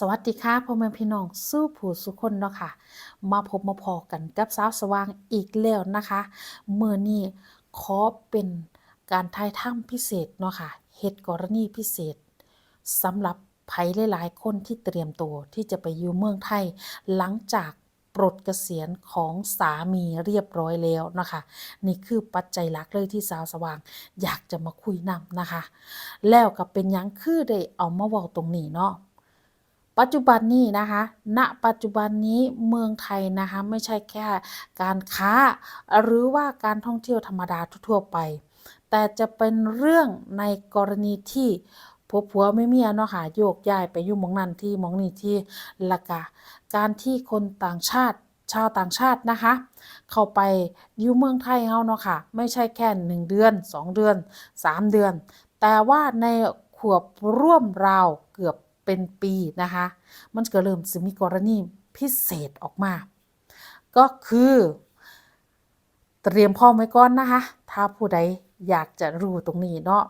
สวัสดีค่ะพ่อแม่พี่น้องสู้ผู้สุคนเนาะค่ะ มาพบมาพอกันกับสาวสว่างอีกแล้วนะคะเมื่อนี้ขอเป็นการทายถ้ำพิเศษเนาะค่ะเหตุกรณีพิเศษสำหรับไผหลายๆ คนที่เตรียมตัวที่จะไปอยู่เมืองไทย หลังจากปลดเกษียณของสามีเรียบร้อยแล้วนะคะ นี่คือปัจจัยหลักเลยที่สาวสว่าง อยากจะมาคุยนำนะคะ แล้วก็เป็นยังคือได้เอามาว้าตรงนี้เนาะ ปัจจุบันนี้นะคะ ณ ปัจจุบันนี้เมืองไทยนะคะไม่ใช่แค่การค้า หรือว่าการท่องเที่ยวธรรมดาทั่วไป แต่จะเป็นเรื่องในกรณีที่ผัวผัวไม่เมียเนาะค่ะโยกย้ายไปอยู่หมองนั้นที่มองนี้ที่ละกะ การที่คนต่างชาติชาวต่างชาตินะคะ เข้าไปอยู่เมืองไทยเฮาเนาะค่ะ ไม่ใช่แค่1เดือน2เดือน3เดือน แต่ว่าในขวบร่วมราว เป็นปีนะคะ มันก็เริ่มจะมีกรณีพิเศษออกมา ก็คือ เตรียมพร้อมไว้ก่อนนะคะ ถ้าผู้ใดอยากจะรู้ตรงนี้เนาะ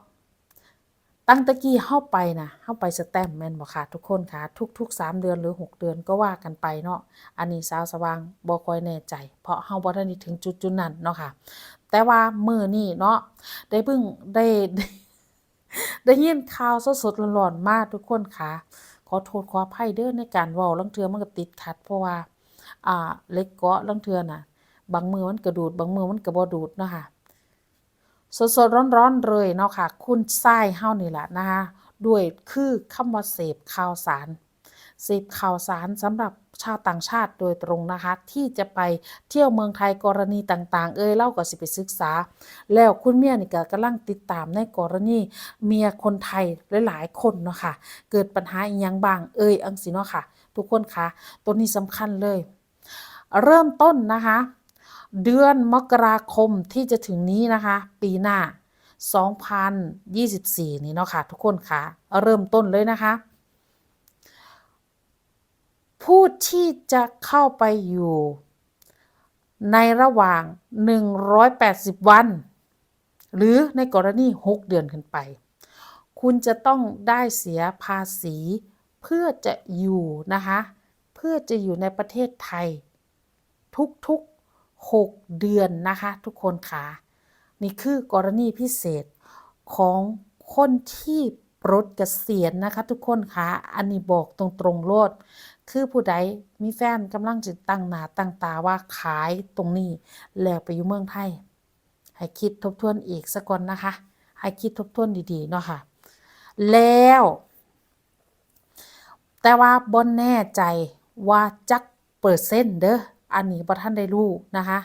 ตั้งตะกี้เข้าไปนะเข้าไปสแตมแมนบ่ค่ะทุกคนค่ะ ทุกๆ 3 เดือนหรือ 6 เดือนก็ว่ากันไปเนาะอันนี้สาวสว่างบ่ค่อยแน่ใจ เพราะเฮาบ่ทันได้ถึงจุดจุดนั้นเนาะค่ะ แต่ว่ามือนี้เนาะได้เพิ่งได้ ได้ยินข่าวสดๆร้อนๆมากทุกคนค่ะ ขอโทษขออภัยเด้อในการเว้าลางเทือมันก็ติดขัด เพราะว่า อ่า เล็กเกาะลางเทือน่ะ บางมือมันก็ดูด บางมือมันก็บ่ดูดเนาะค่ะ สดๆร้อนๆเลยเนาะค่ะ คุณทรายเฮานี่แหละนะคะ ด้วยคือคำว่าเสพข่าวสาร เสพข่าวสารสำหรับ ชาวต่างชาติโดยตรงนะคะ ที่จะไปเที่ยวเมืองไทยกรณีต่างๆ เอ่ยเล่าก็สิไปศึกษา แล้วคุณเมียนี่ก็กำลังติดตามในกรณีเมียคนไทยหลายๆคนเนาะค่ะเกิดปัญหาอีหยังบาง เอ่ยอังสิเนาะค่ะ ทุกคนคะตัวนี้สำคัญเลย เริ่มต้นนะคะ เดือนมกราคมที่จะถึงนี้นะคะ ปีหน้า 2024 นี่เนาะค่ะทุกคนค่ะเริ่มต้นเลยนะคะ ผู้ที่จะเข้าไปอยู่ ในระหว่าง 180 วัน หรือในกรณี 6 เดือนขึ้นไป คุณจะต้องได้เสียภาษี เพื่อจะอยู่นะคะ เพื่อจะอยู่ในประเทศไทย ทุกๆ 6 เดือนนะคะ ทุกคนค่ะ นี่คือกรณีพิเศษของคนที่ปลดเกษียณนะคะทุกคนค่ะอันนี้บอกตรงๆโลด คือผู้ใดมีแฟนกำลังจะตั้งหนาตั้งตาว่าขายตรงนี้แล้วไปอยู่เมืองไทย ให้คิดทบทวนอีกสักก่อนนะคะ ให้คิดทบทวนดีๆเนาะค่ะ แล้ว แต่ว่าบ่แน่ใจว่าจักเปอร์เซ็นต์เด้ออันนี้บ่ท่านได้รู้นะคะ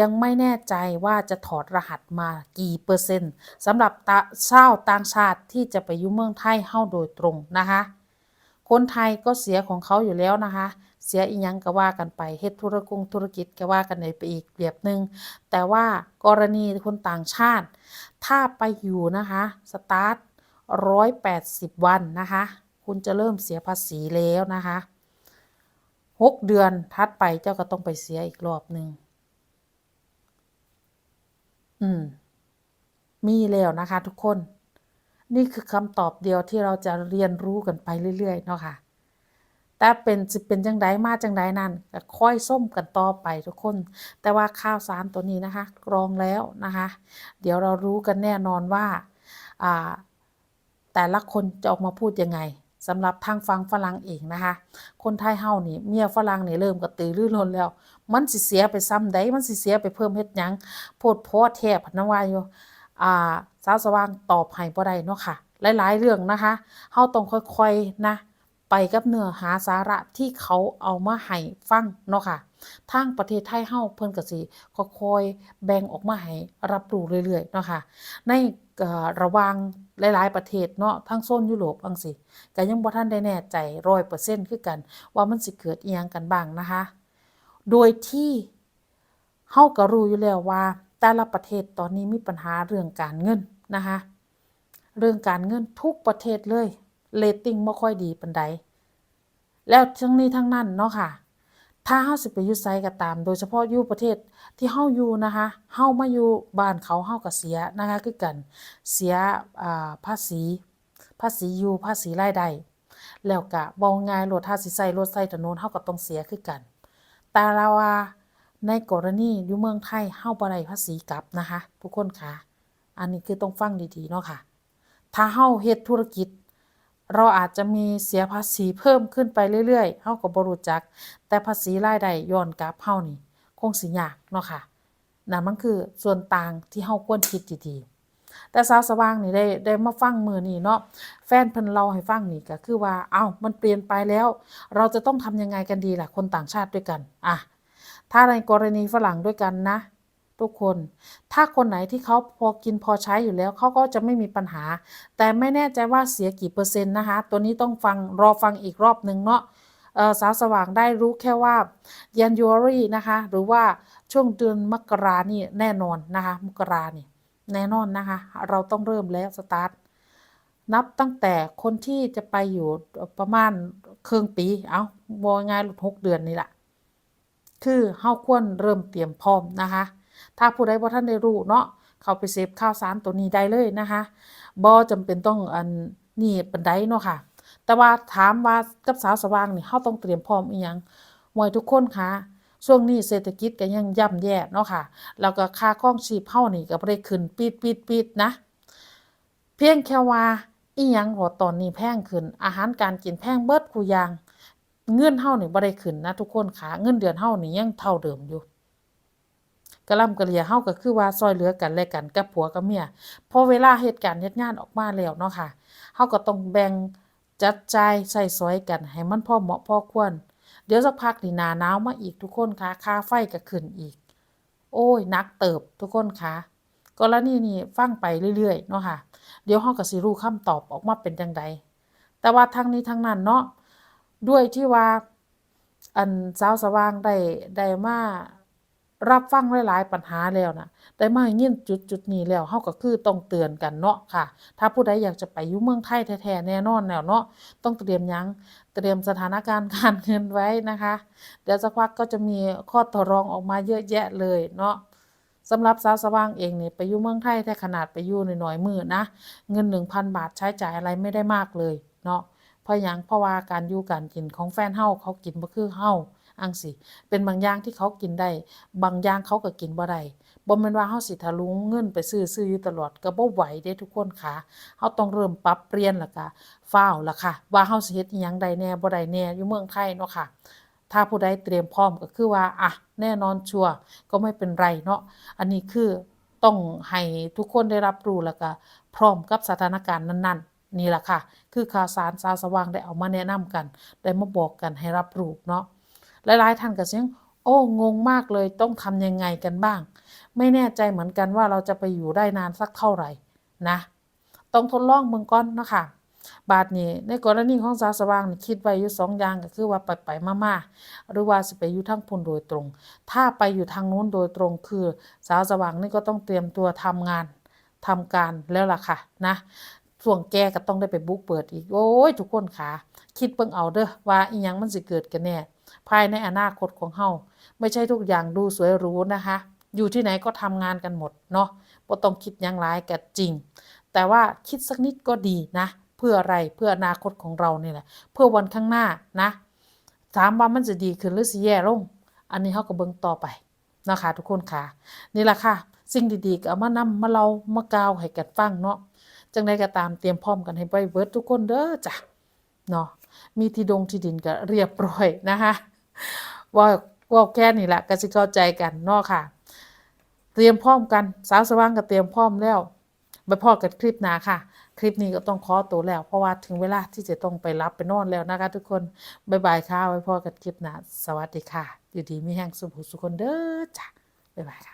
ยังไม่แน่ใจว่าจะถอดรหัสมากี่เปอร์เซ็นต์สำหรับตาชาต่างชาติที่จะไปอยู่เมืองไทยเฮาโดยตรงนะคะ คนไทยก็เสียของเขาอยู่แล้วนะคะ เสียอีหยังก็ว่ากันไปเฮ็ดธุรกงธุรกิจก็ว่ากันไปอีกเปรียบหนึ่งแต่ว่ากรณีคนต่างชาติ ถ้าไปอยู่นะคะสตาร์ทร้อยแปดสิบวันนะคะ คุณจะเริ่มเสียภาษีแล้วนะคะหกเดือนทัดไปเจ้าก็ต้องไปเสียอีกรอบหนึ่งอืม มีแล้วนะคะทุกคน นี่คือคำตอบเดียวที่เราจะเรียนรู้กันไปเรื่อยๆเนาะค่ะ แต่เป็นสิเป็นจังไดมาจังไดนั่นก็ค่อยส้มกันต่อไปทุกคน แต่ว่าข่าวสารตัวนี้นะคะ กรองแล้วนะคะ เดี๋ยวเรารู้กันแน่นอนว่าแต่ละคนจะออกมาพูดยังไงสำหรับทางฟังฝรั่งเองนะคะ คนไทยเฮานี่เมียฝรั่งนี่เริ่มกระตือรือร้นแล้ว มันสิเสียไปซ้ำใดมันสิเสียไปเพิ่มเฮ็ดหยังโพดโพดแทบพนว่าอยู่อ่า สาวสว่างตอบให้บ่ได้เนาะค่ะ หลาย ๆ เรื่องนะคะเฮาต้องค่อยๆนะ ไปกับเนื้อหาสาระที่เขาเอามาให้ฟังเนาะค่ะทางประเทศไทยเฮาเพิ่นก็สิค่อยๆแบ่งออกมาให้รับรู้เรื่อยๆเนาะค่ะ ในระว่างหลาย ๆ ประเทศเนาะทั้งโซนยุโรปจังซี่ก็ยังบ่ทันได้แน่ใจ100%คือกัน ว่ามันสิเกิดอีหยังกันบ้างนะคะ โดยที่เฮาก็รู้อยู่แล้วว่า แต่ละประเทศตอนนี้มีปัญหาเรื่องการเงิน นะคะ เรื่องการเงินทุกประเทศเลยเรตติ้งบ่ค่อยดีปานใดแล้วทั้งนี้ทั้งนั้นเนาะค่ะ ถ้าเฮาสิไปอยู่ไสก็ตาม โดยเฉพาะอยู่ประเทศที่เฮาอยู่นะคะเฮามาอยู่บ้านเขาเฮาก็เสียนะคะคือกันเสียภาษี ภาษีอยู่ภาษีรายได้แล้วก็บ่ง่ายรถถ้าสิใช้รถใช้ถนนเฮาก็ต้องเสียคือกัน แต่ละว่าในกรณีอยู่เมืองไทยเฮาบ่ได้ภาษีกลับนะคะ ทุกคนค่ะ อันนี้คือต้องฟังดีๆเนาะค่ะ ถ้าเฮาเฮ็ดธุรกิจ เราอาจจะมีเสียภาษีเพิ่มขึ้นไปเรื่อยๆเฮาก็บ่รู้จัก แต่ภาษีรายได้ย้อนกลับเฮานี่ คงสิยากเนาะค่ะนั่นมันคือส่วนต่างที่เฮาควรคิดดีๆแต่สาวสว่างนี่ได้ได้มาฟังมือนี้เนาะแฟนเพิ่นเล่าให้ฟังนี่ก็คือว่าเอ้ามันเปลี่ยนไปแล้ว เราจะต้องทำยังไงกันดีล่ะคนต่างชาติด้วยกันอะถ้าในกรณีฝรั่งด้วยกันนะ ทุกคน ถ้าคนไหนที่เขาพอกินพอใช้อยู่แล้วเขาก็จะไม่มีปัญหา แต่ไม่แน่ใจว่าเสียกี่เปอร์เซ็นต์นะคะ ตัวนี้ต้องฟังรอฟังอีกรอบหนึ่งเนาะสาวสว่างได้รู้แค่ว่า January นะคะ หรือว่าช่วงเดือนมกรานี่แน่นอนนะคะ มกรานี่แน่นอนนะคะ เราต้องเริ่มแล้วสตาร์ตนับตั้งแต่คนที่จะไปอยู่ประมาณครึ่งปี เอ้าบ่ง่ายๆ6เดือนนี่แหละ คือเฮาควรเริ่มเตรียมพร้อมนะคะ ถ้าผู้ใดบ่ทันได้รู้เนาะเข้าไปเสพข่าวสารตัวนี้ได้เลยนะคะบ่จำเป็นต้องอันนี้ปานใดเนาะค่ะ แต่ว่าถามว่ากับสาวสว่างนี่เฮาต้องเตรียมพร้อมอิหยังไว้ทุกคนค่ะช่วงนี้เศรษฐกิจก็ยังย่ำแย่เนาะค่ะ แล้วก็ค่าครองชีพเฮานี่ก็บ่ได้ขึ้นปี๊ดๆๆนะ เพียงแค่ว่าอิหยังก็ตอนนี้แพงขึ้น อาหารการกินแพงเบิดคุอย่าง เงินเฮานี่บ่ได้ขึ้นนะทุกคนค่ะ เงินเดือนเฮานี่ยังเท่าเดิมอยู่ กระล่ำกระเหลียเฮาก็คือว่าช่วยเหลือกันและกันกับผัวกับเมียพอเวลาเฮ็ดการเฮ็ดงานออกมาแล้วเนาะค่ะเฮาก็ต้องแบ่งจัดจ่ายใช้สอยกันให้มันพอเหมาะพอควร เดี๋ยวสักพักนี่หนาหนาวมาอีกทุกคนค่ะค่าไฟก็ขึ้นอีก โอ๊ยหนักเติบทุกคนค่ะกรณีนี้ฟังไปเรื่อยๆเนาะค่ะ เดี๋ยวเฮาก็สิรู้คำตอบออกมาเป็นจังใดแต่ว่าทั้งนี้ทั้งนั้นเนาะด้วยที่ว่าอันสาวสว่างได้ได้มา รับฟังหลายๆปัญหาแล้วนะได้มายินจุดๆนี้แล้วเฮาก็คือต้องเตือนกันเนาะค่ะ ถ้าผู้ใดอยากจะไปอยู่เมืองไทยแท้ๆแน่นอนแล้วเนาะต้องเตรียมยังเตรียมสถานการณ์การเงินไว้นะคะ เดี๋ยวสักพักก็จะมีข้อต่อรองออกมาเยอะแยะเลยเนาะสำหรับสาวสว่างเองเนี่ไปอยู่เมืองไทยแต่ขนาดไปอยู่หน้อยๆมือนะเงิน 1,000 บาทใช้จ่ายอะไรไม่ได้มากเลยเนาะเพราะหยังเพราะว่าการอยู่การกินของแฟนเฮาเขากินบ่คือเฮา จั่งซี้เป็นบางอย่างที่เขากินได้ บางอย่างเขาก็กินบ่ได้บ่แม่นว่าเฮาสิทะลุงเงินไปซื้อๆออยู่ตลอดก็บ่ไหวเด้ทุกคนค่ะเฮาต้องเริ่มปรับเปลี่ยนแล้วก็ฟ้าวล่ะค่ะ ว่าเฮาสิเฮ็ดอิหยังได้แน่บ่ได้แน่อยู่เมืองไทยเนาะค่ะ ถ้าผู้ใดเตรียมพร้อมก็คือว่าอะแน่นอนชัวร์ก็ไม่เป็นไรเนาะอันนี้คือต้องให้ทุกคนได้รับรู้แล้วก็พร้อมกับสถานการณ์นั้น ๆนี่แหละค่ะ คือข่าวสารสาวสว่างได้เอามาแนะนำกัน ได้มาบอกกันให้รับรู้เนาะ หลายๆท่านก็เสิยังโอ้งงมากเลยต้องทำยังไงกันบ้าง ไม่แน่ใจเหมือนกันว่าเราจะไปอยู่ได้นานสักเท่าไหร่นะต้องทดลองเบิ่งก่อนนะคะบาดนี้ในกรณีของสาวสว่างนี่คิดไว้อยู่2อย่างก็คือว่าไปๆมาๆหรือว่าสิไปอยู่ทางพุ่นโดยตรง ถ้าไปอยู่ทางนู้นโดยตรงคือสาวสว่างนี่ก็ต้องเตรียมตัวทำงานทำการแล้วล่ะค่ะนะช่วงแกก็ต้องได้ไปบุกเบิดอีก โอ๊ยทุกคนค่ะ คิดเบิ่งเอาเด้อว่าอิหยังมันสิเกิดกันแน่ภายในอนาคตของเฮาไม่ใช่ทุกอย่างดูสวยหรูนะคะ อยู่ที่ไหนก็ทำงานกันหมดเนาะบ่ต้องคิดยังหลายก็จริง แต่ว่าคิดสักนิดก็ดีนะ เพื่ออะไรเพื่ออนาคตของเราเนี่ยแหละเพื่อวันข้างหน้านะถามว่ามันจะดีขึ้นหรือสิแย่ลงอันนี้เฮาก็เบิ่งต่อไปนะคะทุกคนค่ะ นี่ล่ะค่ะ สิ่งดีๆก็เอามานำมาเล่ามากล่าวให้กันฟังเนาะจังใดก็ตามเตรียมพร้อมกันให้ไว้เบิร์ดทุกคนเด้อจ้ะเนาะ มีที่ดงที่ดินก็เรียบร้อยนะคะว้าว้าแค่นี้แหละก็สิเข้าใจกันนาะค่ะ เตรียมพร้อมกันสาวสว่างก็เตรียมพร้อมแล้วไปพ้อกันคลิปหนาค่ะ คลิปนี้ก็ต้องขอตัวแล้ว เพราะว่าถึงเวลาที่จะต้องไปหลับไปนอนแล้วนะคะ ทุกคนบ๊ายบายค่ะไว้พ้อกันคลิปหนาสวัสดีค่ะ อยู่ดีมีแรงสุขสุขคนเด้อจ้ะบ๊ายบายค่ะ